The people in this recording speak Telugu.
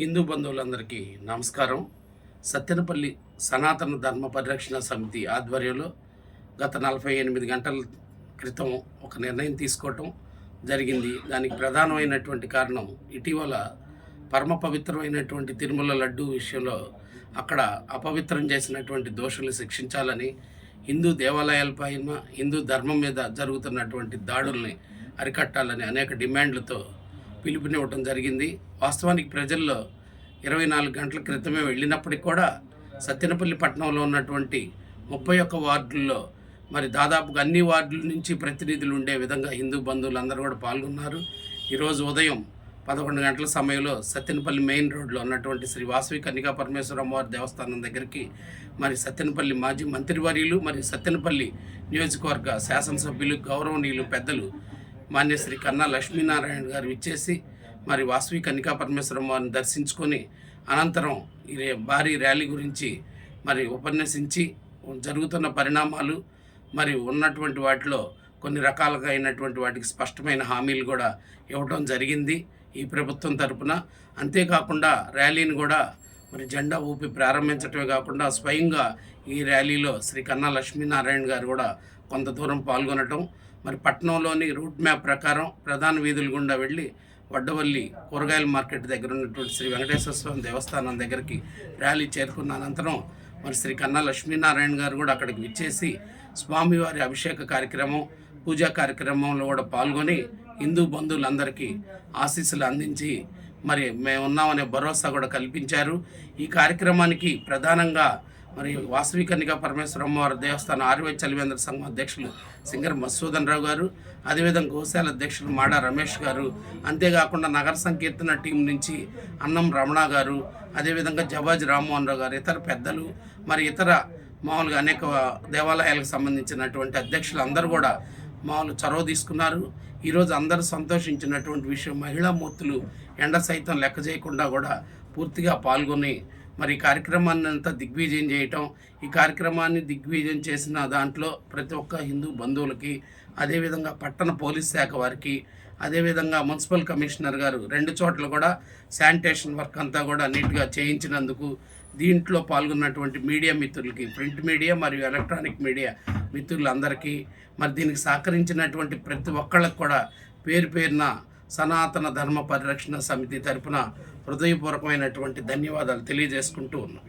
హిందూ బంధువులందరికీ నమస్కారం. సత్తెనపల్లి సనాతన ధర్మ పరిరక్షణ సమితి ఆధ్వర్యంలో గత నలభై ఎనిమిది గంటల క్రితం ఒక నిర్ణయం తీసుకోవటం జరిగింది. దానికి ప్రధానమైనటువంటి కారణం ఇటీవల పరమ పవిత్రమైనటువంటి తిరుమల లడ్డు విషయంలో అక్కడ అపవిత్రం చేసినటువంటి దోషులు శిక్షించాలని హిందూ దేవాలయాలపైన హిందూ ధర్మం మీద జరుగుతున్నటువంటి దాడుల్ని అరికట్టాలని అనేక డిమాండ్లతో పిలుపునివ్వటం జరిగింది. వాస్తవానికి ప్రజల్లో ఇరవై నాలుగు గంటల క్రితమే వెళ్ళినప్పటికీ కూడా సత్తెనపల్లి పట్టణంలో ఉన్నటువంటి ముప్పై ఒక్క వార్డుల్లో మరి దాదాపుగా అన్ని వార్డుల నుంచి ప్రతినిధులు ఉండే విధంగా హిందూ బంధువులు అందరూ కూడా పాల్గొన్నారు. ఈరోజు ఉదయం పదకొండు గంటల సమయంలో సత్తెనపల్లి మెయిన్ రోడ్లో ఉన్నటువంటి శ్రీ వాసవి కన్నికా పరమేశ్వర అమ్మవారి దేవస్థానం దగ్గరికి మరి సత్తెనపల్లి మాజీ మంత్రివర్యులు మరియు సత్తెనపల్లి నియోజకవర్గ శాసనసభ్యులు గౌరవనీయులు పెద్దలు మాన్య శ్రీ కన్నా లక్ష్మీనారాయణ గారు ఇచ్చేసి మరి వాసవి కన్నికా పరమేశ్వరం వారిని దర్శించుకొని అనంతరం ఈ భారీ ర్యాలీ గురించి మరి ఉపన్యసించి జరుగుతున్న పరిణామాలు మరి ఉన్నటువంటి వాటిలో కొన్ని రకాలుగా అయినటువంటి వాటికి స్పష్టమైన హామీలు కూడా ఇవ్వటం జరిగింది ఈ ప్రభుత్వం తరపున. అంతేకాకుండా ర్యాలీని కూడా మరి జెండా ఊపి ప్రారంభించటమే కాకుండా స్వయంగా ఈ ర్యాలీలో శ్రీ కన్నా లక్ష్మీనారాయణ గారు కూడా కొంత దూరం పాల్గొనటం మరి పట్టణంలోని రూట్ మ్యాప్ ప్రకారం ప్రధాన వీధుల గుండా వెళ్ళి వడ్డవల్లి కూరగాయల మార్కెట్ దగ్గర ఉన్నటువంటి శ్రీ వెంకటేశ్వర స్వామి దేవస్థానం దగ్గరికి ర్యాలీ చేరుకున్న అనంతరం మరి శ్రీ కన్నా లక్ష్మీనారాయణ గారు కూడా అక్కడికి విచ్చేసి స్వామివారి అభిషేక కార్యక్రమం పూజా కార్యక్రమంలో కూడా పాల్గొని హిందూ బంధువులందరికీ ఆశీస్సులు అందించి మరి మేము ఉన్నామనే భరోసా కూడా కల్పించారు. ఈ కార్యక్రమానికి ప్రధానంగా మరి వాసవి కన్నికా పరమేశ్వర అమ్మవారి దేవస్థానం ఆర్వై చలివేంద్ర సంఘం అధ్యక్షులు సింగర్ మసూదన్ రావు గారు అదేవిధంగా గోశాల అధ్యక్షులు మాడా రమేష్ గారు అంతేకాకుండా నగర సంకీర్తన టీం నుంచి అన్నం రమణ గారు అదేవిధంగా జవాజ్ రామ్మోహన్ రావు గారు ఇతర పెద్దలు మరి ఇతర మామూలుగా అనేక దేవాలయాలకు సంబంధించినటువంటి అధ్యక్షులు అందరూ కూడా మామూలు చొరవ తీసుకున్నారు. ఈరోజు అందరూ సంతోషించినటువంటి విషయం మహిళా మూర్తులు ఎండ సైతం లెక్క చేయకుండా కూడా పూర్తిగా పాల్గొని మరి ఈ కార్యక్రమాన్ని అంతా దిగ్విజయం చేయటం ఈ కార్యక్రమాన్ని దిగ్విజయం చేసిన దాంట్లో ప్రతి ఒక్క హిందూ బంధువులకి అదేవిధంగా పట్టణ పోలీస్ శాఖ వారికి అదేవిధంగా మున్సిపల్ కమిషనర్ గారు రెండు చోట్ల కూడా శానిటేషన్ వర్క్ అంతా కూడా నీట్గా చేయించినందుకు దీంట్లో పాల్గొన్నటువంటి మీడియా మిత్రులకి ప్రింట్ మీడియా మరియు ఎలక్ట్రానిక్ మీడియా మిత్రులందరికీ మరి దీనికి సహకరించినటువంటి ప్రతి ఒక్కళ్ళకి కూడా పేరు పేరున సనాతన ధర్మ పరిరక్షణ సమితి తరపున హృదయపూర్వకమైనటువంటి ధన్యవాదాలు తెలియజేసుకుంటూ ఉన్నాం.